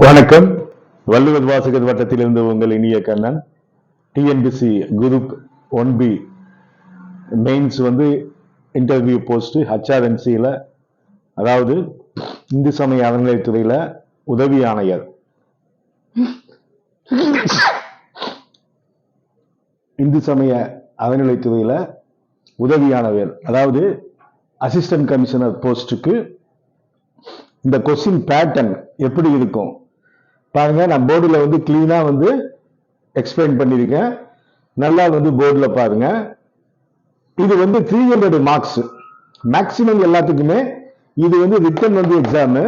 வணக்கம். வள்ளுவர் வாசகர் வட்டத்திலிருந்து உங்கள் இனிய Kannan. TNPSC group one B mains வந்து இன்டர்வியூ போஸ்ட் ஹச்ஆர்என்சியில் அதாவது இந்து சமய அறநிலையத்துறையில் உதவி ஆணையர். இந்து சமய அறநிலையத்துறையில் உதவியானவர் அதாவது அசிஸ்டன்ட் கமிஷனர் போஸ்ட்டுக்கு இந்த கொஸ்டின் பேட்டர்ன் எப்படி இருக்கும்? பாருங்க நான் போர்டில் வந்து கிளீனாக வந்து எக்ஸ்பிளைன் பண்ணியிருக்கேன் நல்லா வந்து போர்டில் பாருங்க. இது வந்து த்ரீ ஹண்ட்ரட் மார்க்ஸ் மேக்சிமம் எல்லாத்துக்குமே இது வந்து ரிட்டன் வந்து எக்ஸாமு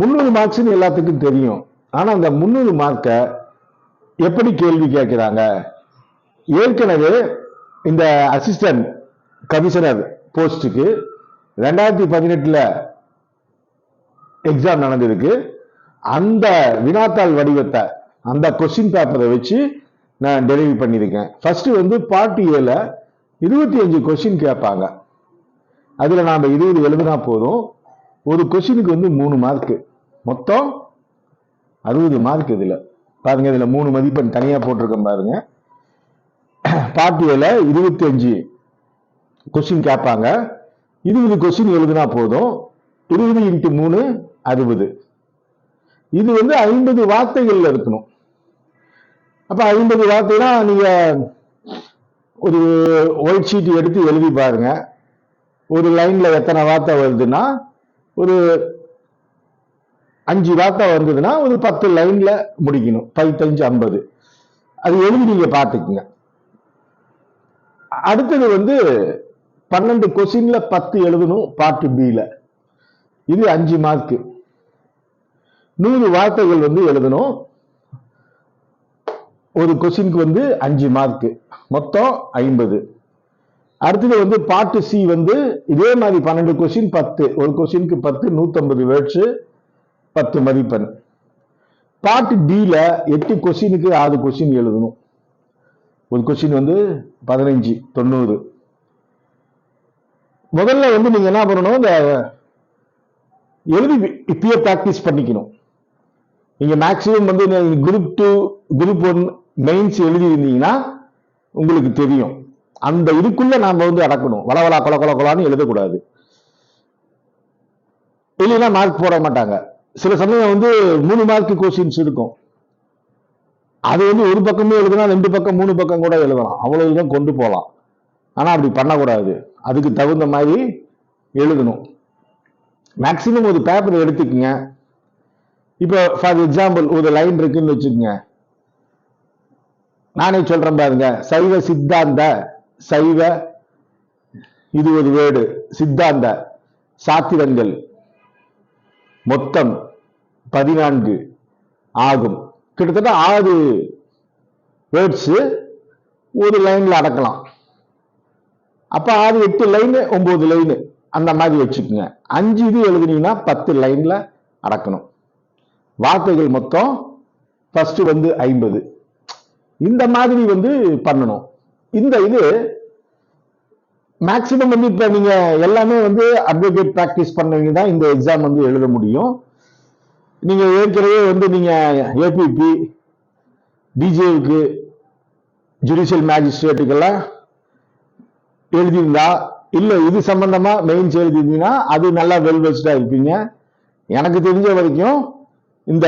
முந்நூறு மார்க்ஸ்னு எல்லாத்துக்கும் தெரியும். ஆனால் அந்த முந்நூறு மார்க்கை எப்படி கேள்வி கேட்குறாங்க? ஏற்கனவே இந்த அசிஸ்டன்ட் கமிஷனர் போஸ்ட்டுக்கு ரெண்டாயிரத்தி பதினெட்டில் எக்ஸாம் நடந்திருக்கு. அந்த வினாத்தாள் வடிவத்தை அந்த கொஸ்டின் பேப்பரை வச்சு நான் டெலிவரி பண்ணியிருக்கேன். ஃபர்ஸ்ட் வந்து பார்ட் ஏல இருபத்தி அஞ்சு கொஸ்டின் கேட்பாங்க. அதில் நாம் இருபது எழுதுனா போதும். ஒரு கொஸ்டினுக்கு வந்து மூணு மார்க்கு மொத்தம் அறுபது மார்க் இதில். பாருங்க இதில் மூணு மதிப்பெண் தனியாக போட்டிருக்கேன் பாருங்க. பார்ட் ஏல இருபத்தி அஞ்சு கொஸ்டின் கேட்பாங்க. இருபது கொஸ்டின் எழுதுனா போதும். இருபது இன்ட்டு மூணு அறுபது. இது வந்து ஐம்பது வார்த்தைகள்ல இருக்கணும் அப்ப ஐம்பது வார்த்தைனா நீங்க ஒரு ஒயிட் ஷீட் எடுத்து எழுதி பாருங்க. ஒரு லைன்ல எத்தனை வார்த்தை வருதுன்னா ஒரு அஞ்சு வார்த்தை வந்ததுன்னா ஒரு பத்து லைன்ல முடிக்கணும். பதித்தஞ்சு ஐம்பது. அது எழுதி நீங்க பார்த்துக்குங்க. அடுத்தது வந்து பன்னெண்டு கொஸ்டின்ல பத்து எழுதணும் பார்ட் பில இது அஞ்சு மார்க்கு நூறு வார்த்தைகள் வந்து எழுதணும். ஒரு கொஸ்டினுக்கு வந்து அஞ்சு மார்க் மொத்தம் ஐம்பது. அடுத்தது வந்து பார்ட்டு சி வந்து இதே மாதிரி பன்னெண்டு கொஸ்டின் பத்து. ஒரு கொஸ்டினுக்கு பத்து நூத்தம்பது வேர்ட்ஸு பத்து மதிப்பெண். பார்ட்டு டியில் எட்டு கொஸ்டினுக்கு ஆறு கொஸ்டின் எழுதணும். ஒரு கொஸ்டின் வந்து பதினஞ்சு தொண்ணூறு. முதல்ல வந்து நீங்கள் என்ன பண்ணணும்? இந்த எழுதி இப்பயே ப்ராக்டிஸ் பண்ணிக்கணும். நீங்க மேக்சிமம் வந்து group two group one mains எழுதியிருந்தீங்கன்னா உங்களுக்கு தெரியும். அந்த இதுக்குள்ள நாம வந்து அடக்கணும். வளவலா கொல கொல கொலான்னு எழுதக்கூடாது. இல்லைன்னா மார்க் போட மாட்டாங்க. சில சமயம் வந்து மூணு மார்க் கொஸ்டின்ஸ் இருக்கும். அது வந்து ஒரு பக்கமே எழுதுனா ரெண்டு பக்கம் மூணு பக்கம் கூட எழுதலாம். அவ்வளோ தூரம் கொண்டு போகலாம் ஆனா அப்படி பண்ணக்கூடாது. அதுக்கு தகுந்த மாதிரி எழுதணும். மேக்சிமம் ஒரு பேப்பர் எடுத்துக்கங்க. இப்போ ஃபார் எக்ஸாம்பிள் ஒரு லைன் இருக்குன்னு வச்சுக்கோங்க. நானே சொல்றேன் பாருங்க. சைவ சித்தாந்த சைவ இது ஒரு வேர்டு. சித்தாந்த சாத்திரங்கள். மொத்தம் பதினான்கு ஆகும். கிட்டத்தட்ட ஆறு வேர்ட்ஸ் ஒரு லைன்ல அடக்கலாம். அப்ப ஆறு எட்டு லைன் ஒன்பது லைன் அந்த மாதிரி வச்சுக்கோங்க. அஞ்சு இது எழுதுனீங்கன்னா பத்து லைன்ல அடக்கணும். வார்த்தைகள் மொத்தம் ஃபர்ஸ்ட் வந்து ஐம்பது. இந்த மாதிரி வந்து பண்ணணும். இந்த இது மேக்சிமம் வந்து இப்ப நீங்க எல்லாமே வந்து அட்வொகேட் ப்ராக்டிஸ் பண்ணவங்க தான் இந்த எக்ஸாம் வந்து எழுத முடியும். நீங்க ஏற்கனவே வந்து நீங்க ஏபிபி டிஜேவுக்கு ஜுடிஷியல் மேஜிஸ்ட்ரேட்டுக்கெல்லாம் எழுதியிருந்தா இல்லை இது சம்பந்தமா மெயின்ஸ் எழுதியிருந்தீங்கன்னா அது நல்லா வெல் வெஸ்டா இருப்பீங்க. எனக்கு தெரிஞ்ச வரைக்கும் இந்த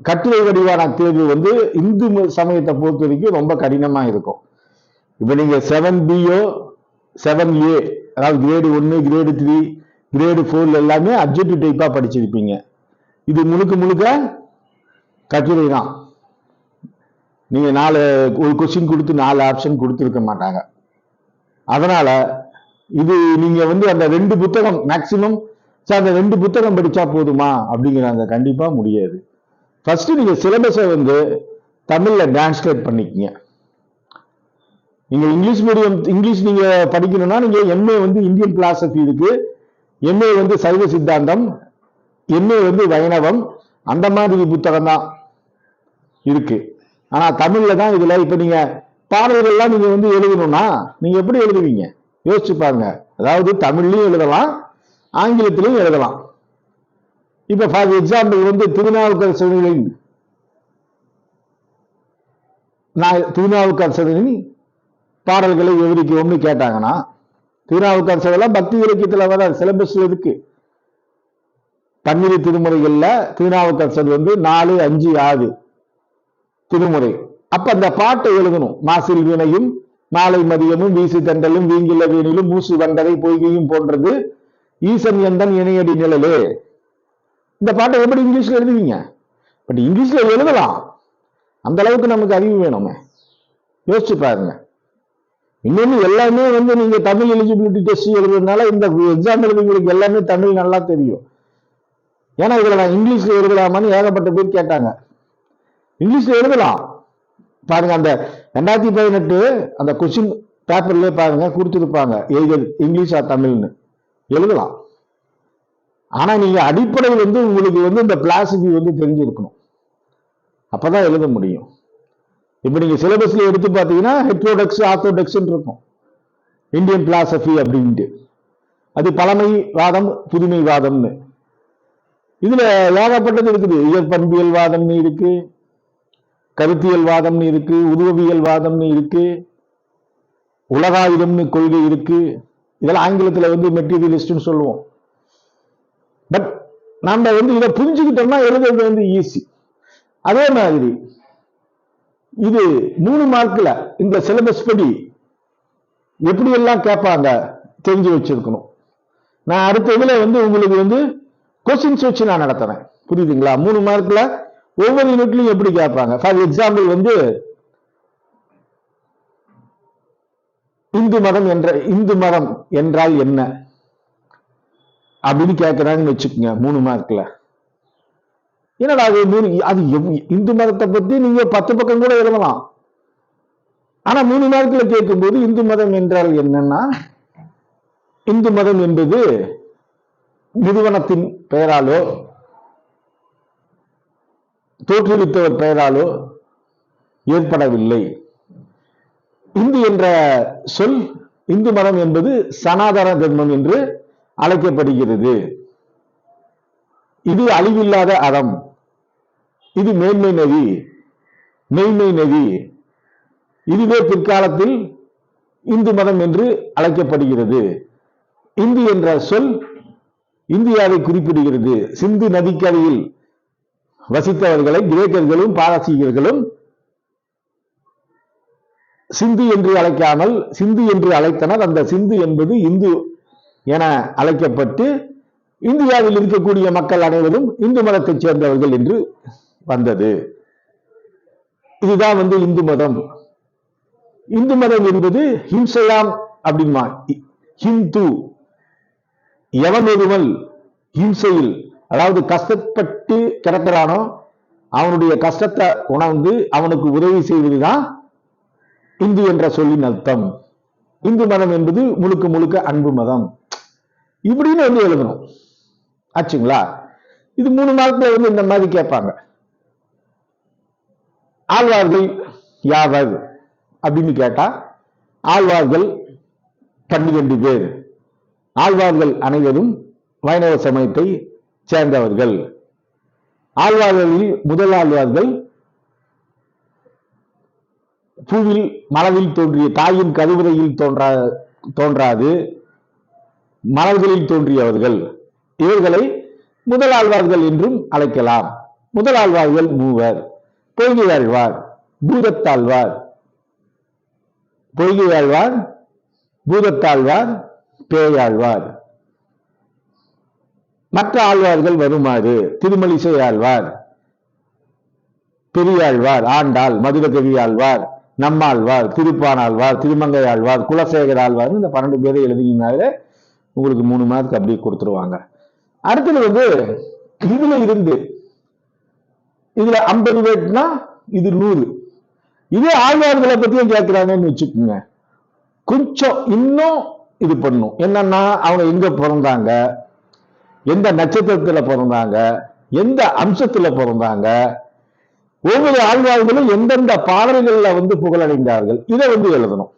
கட்டுரை வடிவான தேர்வு வந்து இந்து சமயத்தை பொறுத்த வரைக்கும் ரொம்ப கடினமா இருக்கும். இப்ப நீங்க செவன் பிஓ செவன் ஏ அதாவது கிரேடு ஒன்னு கிரேடு த்ரீ கிரேடு ஃபோர்ல எல்லாமே அப்ஜெக்டிவ் டைப்பா படிச்சிருப்பீங்க. இது முழுக்க முழுக்க கட்டுரை தான். நீங்க நாலு ஒரு கொஸ்டின் கொடுத்து நாலு ஆப்ஷன் கொடுத்துருக்க மாட்டாங்க. அதனால இது நீங்க வந்து அந்த ரெண்டு புத்தகம் மேக்சிமம் சார் அந்த ரெண்டு புத்தகம் படித்தா போதுமா? அப்படிங்கிறாங்க. கண்டிப்பாக முடியாது. ஃபஸ்ட்டு நீங்கள் சிலபஸை வந்து தமிழில் டிரான்ஸ்லேட் பண்ணிக்கங்க. நீங்கள் இங்கிலீஷ் மீடியம் இங்கிலீஷ் நீங்கள் படிக்கணும்னா நீங்கள் எம்ஏ வந்து இந்தியன் பிலாசபி இருக்கு. எம்ஏ வந்து சைவ சித்தாந்தம். எம்ஏ வந்து வைணவம். அந்த மாதிரி புத்தகம் தான் இருக்கு. ஆனால் தமிழில் தான் இதில் இப்போ நீங்கள் பாடல்கள்லாம் நீங்கள் வந்து எழுதணும்னா நீங்கள் எப்படி எழுதுவீங்க? யோசிச்சு பாருங்க. அதாவது தமிழ்லையும் எழுதலாம் ஆங்கிலத்திலையும் எழுதலாம். இப்ப ஃபார் எக்ஸாம்பிள் வந்து திருநாவுக்கரசரின் நான் திருநாவுக்கரசரின் பாடல்களை விவரிக்குவோம்னு கேட்டாங்கன்னா திருநாவுக்கரசரெல்லாம் பக்தி இலக்கியத்துல வர சிலபஸ் இருக்கு. பன்னிரு திருமுறைகள்ல திருநாவுக்கரசர் வந்து நாலு அஞ்சு ஆறு திருமுறை. அப்ப அந்த பாட்டை எழுதணும். மாசில் வினையும் மாலை மதியமும் வீசி தண்டலும் வீங்கில வீணிலும் மூசு வண்டதை பொய்கையும் போன்றது ஈசன் எந்தன் இணையடி நிழலே? இந்த பாட்டை எப்படி இங்கிலீஷ்ல எழுதுவீங்க? பட் இங்கிலீஷ்ல எழுதலாம். அந்த அளவுக்கு நமக்கு அறிவு வேணுமே. யோசிச்சு பாருங்க. இன்னொன்னு எல்லாமே வந்து நீங்க தமிழ் எலிஜிபிலிட்டி டெஸ்ட் எழுதுறதுனால இந்த எக்ஸாம் எழுதுங்களுக்கு எல்லாமே தமிழ் நல்லா தெரியும். ஏன்னா இதுல நான் இங்கிலீஷ்ல எழுதலாமான்னு ஏகப்பட்ட பேர் கேட்டாங்க. இங்கிலீஷ்ல எழுதலாம். பாருங்க அந்த ரெண்டாயிரத்தி பதினெட்டு அந்த கொஸ்டின் பேப்பர்லேயே பாருங்க கொடுத்துருப்பாங்க. எழுது இங்கிலீஷா தமிழ்னு. எழுதலாம். ஆனா நீங்க அடிப்படை வந்து உங்களுக்கு வந்து இந்த பிளாசிபி வந்து தெரிஞ்சிருக்கணும். அப்பதான் எழுத முடியும். இப்போ நீங்க சிலபஸ்ல எடுத்து பார்த்தீங்கன்னா ஹெட்ரோடெக்ஸ் ஆர்த்தோடெக்ஸ்ன்னு இருக்கும். இந்தியன் பிலாசபி அப்படின்ட்டு. அது பழமை வாதம் புதுமை வாதம்னு இதுல ஏகப்பட்டது இருக்குது. இயற்பண்பியல் வாதம்னு இருக்கு கருத்தியல் வாதம்னு இருக்கு உருவவியல் வாதம்னு இருக்கு உலகாயுதம்னு கொள்கை இருக்கு. இதெல்லாம் ஆங்கிலத்துல வந்து மெட்டீரியலிஸ்ட்னு சொல்லுவோம். பட் நம்ம வந்து இதை புரிஞ்சுக்கிட்டோம்னா எழுதுறது வந்து ஈஸி அதே மாதிரி இது மூணு மார்க்ல இந்த சிலபஸ் படி எப்படி எல்லாம் கேட்பாங்க தெரிஞ்சு வச்சிருக்கணும். நான் அடுத்த இதில் வந்து உங்களுக்கு வந்து கொஸ்டின்ஸ் வச்சு நான் நடத்துறேன். புரியுதுங்களா? மூணு மார்க்கில் ஒவ்வொரு யூனிட்லையும் எப்படி கேட்பாங்க? ஃபார் எக்ஸாம்பிள் வந்து இந்து மதம் என்ற இந்து மதம் என்றால் என்ன? அப்படின்னு கேட்கிறாங்கன்னு வச்சுக்கோங்க மூணு மார்க்ல. என்னடா அது மூணு அது இந்து மதத்தை பத்தி நீங்க பத்து பக்கம் கூட எழுதலாம். ஆனா மூணு மார்க்ல கேட்கும்போது இந்து மதம் என்றால் என்னன்னா இந்து மதம் என்பது நிறுவனத்தின் பெயராலோ தோற்றுவித்தவர் பெயராலோ ஏற்படவில்லை. இந்து என்ற சொல் இந்து மதம் என்பது சனாதன தர்மம் என்று அழைக்கப்படுகிறது. இது அழிவில்லாத அறம். இது மேன்மை நதி மெய்மை நதி இதுவே பிற்காலத்தில் இந்து மதம் என்று அழைக்கப்படுகிறது. இந்து என்ற சொல் இந்தியாவை குறிப்பிடுகிறது. சிந்து நதிக்கரையில் வசித்தவர்களை கிரேக்கர்களும் பாரசீகர்களும் சிந்து என்று அழைக்காமல் சிந்து என்று அழைத்தனர். அந்த சிந்து என்பது இந்து என அழைக்கப்பட்டு இந்தியாவில் இருக்கக்கூடிய மக்கள் அனைவரும் இந்து மதத்தைச் சேர்ந்தவர்கள் என்று வந்தது. இதுதான் வந்து இந்து மதம். இந்து மதம் என்பது ஹிம்சையாம் அப்படின்மா ஹிந்து எவன் ஒருவன் ஹிம்சையில் அதாவது கஷ்டப்பட்டு கிடக்கிறானோ அவனுடைய கஷ்டத்தை உணர்ந்து அவனுக்கு உதவி செய்வதுதான் இந்து என்ற சொல்லின் அர்த்தம். இந்து மதம் என்பது முழுக்க முழுக்க அன்பு மதம். இப்படின்னு வந்து எழுதணும். ஆச்சுங்களா? இது மூணு மார்க்ல வந்து இந்த மாதிரி கேட்பாங்க. ஆழ்வார்கள் யாவர் அப்படின்னு கேட்டா ஆழ்வார்கள் பன்னிரண்டு பேர். ஆழ்வார்கள் அனைவரும் வைணவ சமயத்தை சேர்ந்தவர்கள். ஆழ்வார்களில் முதல் ஆழ்வார்கள் பூவில் மலவில் தோன்றிய தாயின் கருவறையில் தோன்றா தோன்றாது. மலர்களில் தோன்றியவர்கள். இவர்களை முதலாழ்வார்கள் என்றும் அழைக்கலாம். முதலாழ்வார்கள் மூவர். பொய்கை ஆழ்வார் பூதத்தாழ்வார். பொய்கை ஆழ்வார் பூதத்தாழ்வார் பேயாழ்வார். மற்ற ஆழ்வார்கள் வருமாறு திருமலிசை ஆழ்வார் பெரியாழ்வார் ஆண்டாள் மதுரகவி ஆழ்வார் நம்மாழ்வார் திருப்பானாழ்வார் திருமங்கை ஆழ்வார் குலசேகர் ஆழ்வார் இந்த பன்னெண்டு பேரை எழுதினாலே உங்களுக்கு மூணு மார்க் அப்படியே கொடுத்துருவாங்க. அடுத்தது வந்து இதுல இருந்து இதுல ஐம்பது பேர்னா இது நூறு. இதே ஆழ்வார்களை பத்தியும் கேட்கிறாங்கன்னு வச்சுக்கோங்க. கொஞ்சம் இன்னும் இது பண்ணும். என்னன்னா அவங்க எங்க பிறந்தாங்க? எந்த நட்சத்திரத்துல பிறந்தாங்க? எந்த அம்சத்துல பிறந்தாங்க? ஒவ்வொரு ஆழ்வார்களும் எந்தெந்த பாடல்கள்ல வந்து புகழடைந்தார்கள் இதை வந்து எழுதணும்.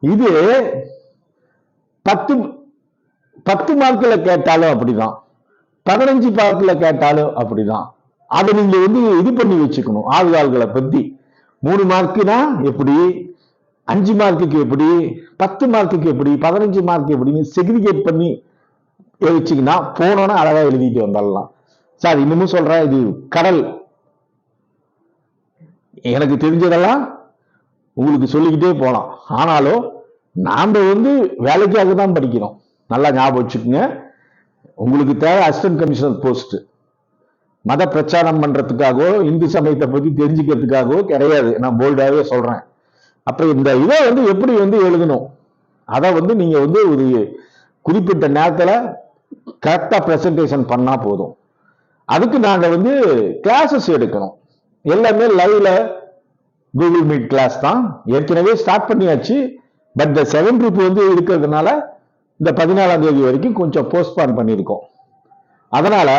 இது பத்து பத்து மார்க்கில் கேட்டாலும் அப்படிதான். பதினஞ்சு மார்க்கில் கேட்டாலும் அப்படிதான். அதை நீங்க வந்து இது பண்ணி வச்சுக்கணும் ஆழ்வாள்களை பத்தி. மூணு மார்க்குனா எப்படி? அஞ்சு மார்க்குக்கு எப்படி? பத்து மார்க்குக்கு எப்படி? பதினஞ்சு மார்க் எப்படின்னு செக்ரிகேட் பண்ணி வச்சுக்கினா போனோன்னா அழகா எழுதிட்டு வந்துடலாம். சார் இன்னமும் சொல்றேன் இது கடல். எனக்கு தெரிஞ்சதெல்லாம் உங்களுக்கு சொல்லிக்கிட்டே போகலாம் ஆனாலும் நாம் வந்து வேலைக்காக தான் படிக்கிறோம். நல்லா ஞாபகம் வச்சுக்கோங்க. உங்களுக்கு தேவை அசிஸ்டன்ட் கமிஷனர் போஸ்ட் மத பிரச்சாரம் பண்ணுறதுக்காகவோ இந்து சமயத்தை பற்றி தெரிஞ்சுக்கிறதுக்காகவோ கிடையாது. நான் போல்டாகவே சொல்கிறேன் அப்புறம் இந்த இதை வந்து எப்படி வந்து எழுதணும்? அதை வந்து நீங்கள் வந்து ஒரு குறிப்பிட்ட நேரத்தில் கரெக்டாக ப்ரெசன்டேஷன் பண்ணால் போதும். அதுக்கு நாங்கள் வந்து கிளாஸஸ் எடுக்கணும். எல்லாமே லைவ்ல கூகுள் மீட் கிளாஸ் தான். ஏற்கனவே ஸ்டார்ட் பண்ணியாச்சு. பட் இந்த செகண்ட் குரூப் வந்து இருக்கிறதுனால இந்த பதினாலாம் தேதி வரைக்கும் கொஞ்சம் போஸ்ட்பான் பண்ணியிருக்கோம். அதனால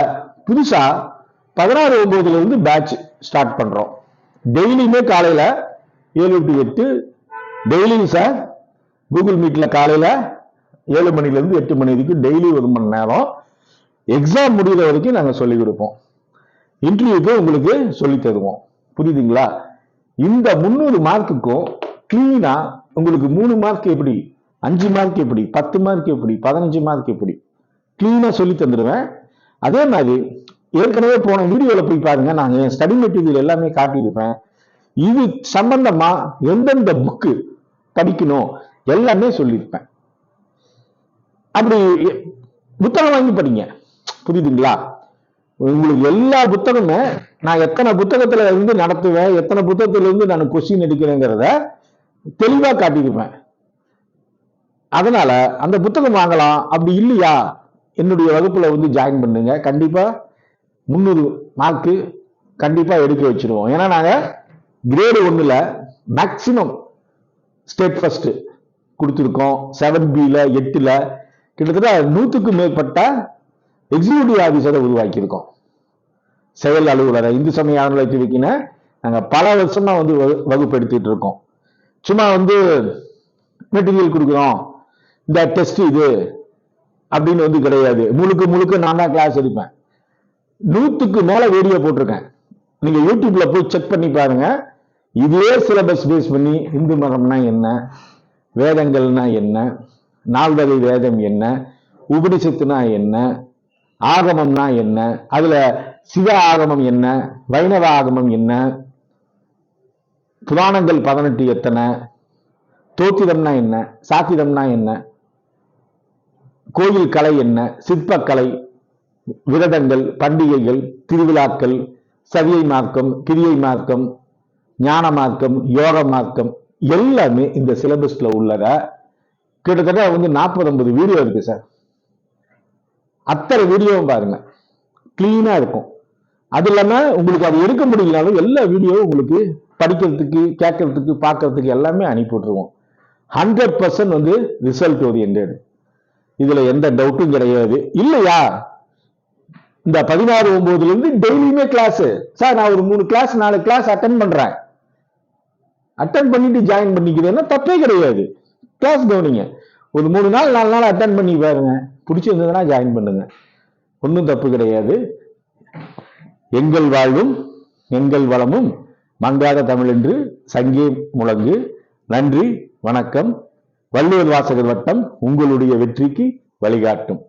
புதுசா பதினாறு ஒன்பதுல இருந்து பேட்ச் ஸ்டார்ட் பண்றோம். டெய்லியுமே காலையில ஏழு டு எட்டு. டெய்லியும் சார் கூகுள் மீட்ல காலையில ஏழு மணிலேருந்து எட்டு மணி வரைக்கும் டெய்லி ஒரு மணி நேரம். எக்ஸாம் முடிகிற வரைக்கும் நாங்கள் சொல்லிக் கொடுப்போம். இன்டர்வியூக்கு உங்களுக்கு சொல்லி தருவோம். புரியுதுங்களா? இந்த முந்நூறு மார்க்குக்கும் கிளீனா உங்களுக்கு மூணு மார்க் எப்படி? அஞ்சு மார்க் எப்படி? பத்து மார்க் எப்படி? பதினஞ்சு மார்க் எப்படி? கிளீனா சொல்லி தந்துடுவேன் அதே மாதிரி ஏற்கனவே போன வீடியோவில் போய் பாருங்க. நான் என் ஸ்டடி மெட்டீரியல் எல்லாமே காட்டியிருப்பேன். இது சம்பந்தமா எந்தெந்த புக்கு படிக்கணும் எல்லாமே சொல்லியிருப்பேன். அப்படி புத்தகம் வாங்கி படிங்க. புரியுதுங்களா? உங்களுக்கு எல்லா புத்தகமும் நான் எத்தனை புத்தகத்துல இருந்து நடத்துவேன் எத்தனை புத்தகத்துல இருந்து நான் கொஸ்டின் எடுக்கிறேங்கிறத தெளிவா காட்டியிருப்பேன். அதனால அந்த புத்தகம் வாங்கலாம் அப்படி இல்லையா? என்னுடைய வகுப்புல வந்து ஜாயின் பண்ணுங்க. கண்டிப்பா முந்நூறு மார்க்கு கண்டிப்பா எடுக்க வச்சிருவோம். ஏன்னா நாங்க கிரேடு ஒண்ணுல மேக்சிமம் ஸ்டேட் ஃபர்ஸ்ட் கொடுத்துருக்கோம். செவன் பில எட்டுல கிட்டத்தட்ட நூத்துக்கும் மேற்பட்ட எக்ஸிக்யூட்டிவ் ஆஃபீஸரை உருவாக்கியிருக்கோம். செயல் அலுவலரை. இந்து சமய அறநிலையத்துறைக்குன்னு நாங்கள் பல வருஷமா வந்து வகு- இருக்கோம் சும்மா வந்து மெட்டீரியல் கொடுக்குறோம். இந்த டெஸ்ட் இது அப்படின்னு வந்து கிடையாது. முழுக்க முழுக்க நான் தான் கிளாஸ் எடுப்பேன். நூற்றுக்கு மேலே வீடியோ போட்டிருக்கேன். நீங்கள் யூடியூப்ல போய் செக் பண்ணி பாருங்க. இதே சிலபஸ் பேஸ் பண்ணி இந்து மதம்னா என்ன? வேதங்கள்னா என்ன? நால்வகை வேதம் என்ன? உபனிஷத்துனா என்ன? ஆகமம்னா என்ன? அதுல சிவ ஆகமம் என்ன? வைணவ ஆகமம் என்ன? புராணங்கள் பதினெட்டு எத்தனை? தோத்திரம்னா என்ன? சாத்திரம்னா என்ன? கோயில் கலை என்ன? சிற்பக்கலை விரதங்கள் பண்டிகைகள் திருவிழாக்கள் சவியை மார்க்கம் கிரியை மார்க்கம் ஞான மார்க்கம் யோக மார்க்கம் எல்லாமே இந்த சிலபஸ்ல உள்ளத கிட்டத்தட்ட வந்து நாற்பது ஐம்பது வீடியோ இருக்கு சார். அத்தனை வீடியோவும் பாருங்க. கிளீனா இருக்கும். அது இல்லாம உங்களுக்கு அது எடுக்க முடியலனாலும் எல்லா வீடியோவும் உங்களுக்கு படிக்கிறதுக்கு கேட்கறதுக்கு பார்க்கறதுக்கு எல்லாமே அனுப்பி விட்டுருவோம். ஹண்ட்ரட் பர்சன்ட் வந்து ரிசல்ட் ஓரியன்டட் இதுல எந்த டவுட்டும் கிடையாது. இல்லையா? இந்த பதினாறு ஒன்பதுல இருந்து டெய்லியுமே கிளாஸ் சார் நான் ஒரு மூணு கிளாஸ் நாலு கிளாஸ் அட்டன் பண்றேன். அட்டன் பண்ணிட்டு ஜாயின் பண்ணிக்கிறேன்னா தப்பே கிடையாது. கிளாஸ் கவனிங்க. ஒரு மூணு நாள் நாலு நாள் அட்டன் பண்ணி பாருங்க. பிடிச்சிருந்ததுன்னா ஜாயின் பண்ணுங்க. ஒன்றும் தப்பு கிடையாது. எங்கள் வாழ்வும் எங்கள் வளமும் மங்காத தமிழ் என்று சங்கே முழங்கு. நன்றி வணக்கம். வள்ளுவர் வாசகர் வட்டம் உங்களுடைய வெற்றிக்கு வழிகாட்டும்.